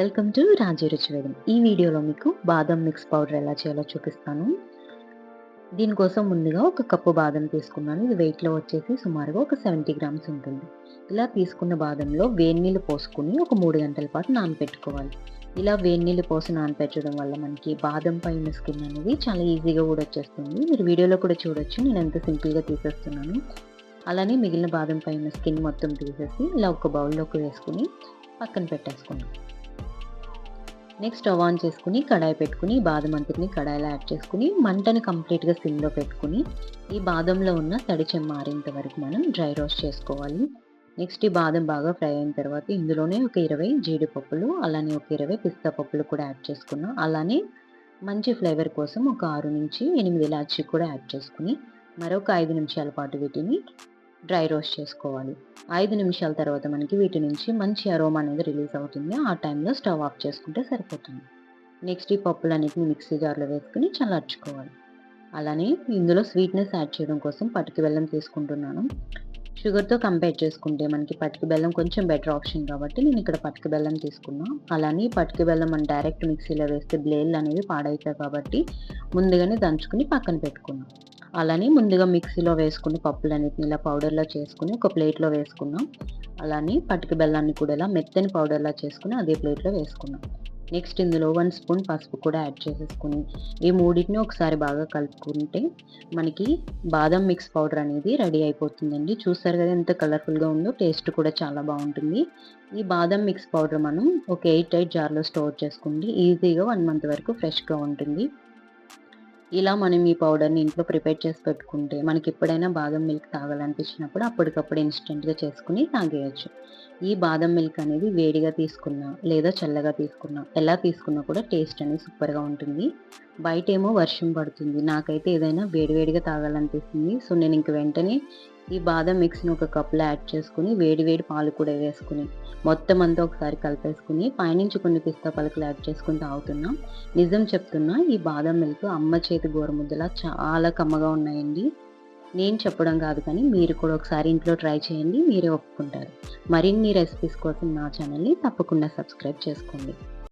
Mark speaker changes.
Speaker 1: Welcome to రాజీ రుచివేదం ఈ వీడియోలో మీకు బాదం మిక్స్ పౌడర్ ఎలా చేయాలో చూపిస్తాను. దీనికోసం ముందుగా ఒక కప్పు బాదం తీసుకున్నాను. ఇది వెయిట్లో వచ్చేసి సుమారుగా ఒక సెవెంటీ గ్రామ్స్ ఉంటుంది. ఇలా తీసుకున్న బాదంలో వేడి నీళ్ళు పోసుకుని ఒక మూడు గంటల పాటు నానబెట్టుకోవాలి ఇలా వేడి నీళ్ళు పోసి నానబెట్టడం వల్ల మనకి బాదం పైన స్కిన్ అనేది చాలా ఈజీగా కూడా వచ్చేస్తుంది మీరు వీడియోలో కూడా చూడొచ్చు. నేను ఎంత సింపుల్గా తీసేస్తున్నాను. అలానే మిగిలిన బాదం పైన స్కిన్ మొత్తం తీసేసి ఇలా ఒక బౌల్లోకి వేసుకుని పక్కన పెట్టేసుకున్నాను నెక్స్ట్ స్టవ్ ఆన్ చేసుకుని కడాయి పెట్టుకుని బాదం అంతటిని కడాయిలో యాడ్ చేసుకుని మంటను కంప్లీట్గా సిమ్లో పెట్టుకుని ఈ బాదంలో ఉన్న తడి చెమ్మ ఆరేంత వరకు మనం డ్రై రోస్ట్ చేసుకోవాలి. నెక్స్ట్ ఈ బాదం బాగా ఫ్రై అయిన తర్వాత ఇందులోనే ఒక ఇరవై జీడిపప్పులు అలానే ఒక ఇరవై పిస్తా పప్పులు కూడా యాడ్ చేసుకున్నాం. అలానే మంచి ఫ్లేవర్ కోసం ఒక ఆరు నుంచి ఎనిమిది ఇలాచి కూడా యాడ్ చేసుకుని మరొక ఐదు నిమిషాల పాటు వీటిని డ్రై రోస్ట్ చేసుకోవాలి. ఐదు నిమిషాల తర్వాత మనకి వీటి నుంచి మంచి అరోమా అనేది రిలీజ్ అవుతుంది. ఆ టైంలో స్టవ్ ఆఫ్ చేసుకుంటే సరిపోతుంది. నెక్స్ట్ ఈ పప్పులన్నిటిని మిక్సీ జార్లో వేసుకుని చల్లార్చుకోవాలి. అలానే ఇందులో స్వీట్నెస్ యాడ్ చేయడం కోసం పటికి బెల్లం తీసుకుంటున్నాను. షుగర్తో కంపేర్ చేసుకుంటే మనకి పటికి బెల్లం కొంచెం బెటర్ ఆప్షన్ కాబట్టి నేను ఇక్కడ పటికి బెల్లం తీసుకున్నా. అలానే పటికి బెల్లం మనం డైరెక్ట్ మిక్సీలో వేస్తే బ్లేడ్లు అనేవి పాడవుతాయి కాబట్టి ముందుగానే దంచుకుని పక్కన పెట్టుకున్నాం. అలానే ముందుగా మిక్సీలో వేసుకుని పప్పులన్నిటిని ఇలా పౌడర్లా చేసుకుని ఒక ప్లేట్లో వేసుకున్నాం. అలానే పటిక బెల్లాన్ని కూడా ఇలా మెత్తని పౌడర్లా చేసుకుని అదే ప్లేట్లో వేసుకున్నాం. నెక్స్ట్ ఇందులో వన్ స్పూన్ పసుపు కూడా యాడ్ చేసేసుకుని ఈ మూడింటిని ఒకసారి బాగా కలుపుకుంటే మనకి బాదం మిక్స్ పౌడర్ అనేది రెడీ అయిపోతుందండి. చూస్తారు కదా ఎంత కలర్ఫుల్గా ఉందో టేస్ట్ కూడా చాలా బాగుంటుంది. ఈ బాదం మిక్స్ పౌడర్ మనం ఒక ఎయిట్ ఎయిట్ జార్లో స్టోర్ చేసుకుంటే ఈజీగా వన్ మంత్ వరకు ఫ్రెష్గా ఉంటుంది. ఇలా మనం ఈ పౌడర్ని ఇంట్లో ప్రిపేర్ చేసి పెట్టుకుంటే మనకి ఎప్పుడైనా బాదం మిల్క్ తాగాలనిపించినప్పుడు అప్పటికప్పుడు ఇన్స్టెంట్గా చేసుకుని తాగేయచ్చు. ఈ బాదం మిల్క్ అనేది వేడిగా తీసుకున్నా లేదా చల్లగా తీసుకున్నా ఎలా తీసుకున్నా కూడా టేస్ట్ అనేది సూపర్గా ఉంటుంది. బయట ఏమో వర్షం పడుతుంది నాకైతే ఏదైనా వేడివేడిగా తాగాలనిపిస్తుంది. సో నేను ఇంక వెంటనే ఈ బాదం మిక్స్ని ఒక కప్లో యాడ్ చేసుకుని వేడి వేడి పాలు కూడా వేసుకుని మొత్తం అంతా ఒకసారి కలిపేసుకుని పైనుంచి కొన్ని పిస్తా పలుకులు యాడ్ చేసుకుని తాగుతున్నాం. నిజం చెప్తున్నా ఈ బాదం మిల్క్ అమ్మ చేతి గోరముద్దలా చాలా కమ్మగా ఉన్నాయండి. నేను చెప్పడం కాదు కానీ మీరు కూడా ఒకసారి ఇంట్లో ట్రై చేయండి మీరే ఒప్పుకుంటారు. మరిన్ని రెసిపీస్ కోసం నా ఛానల్ని తప్పకుండా సబ్స్క్రైబ్ చేసుకోండి.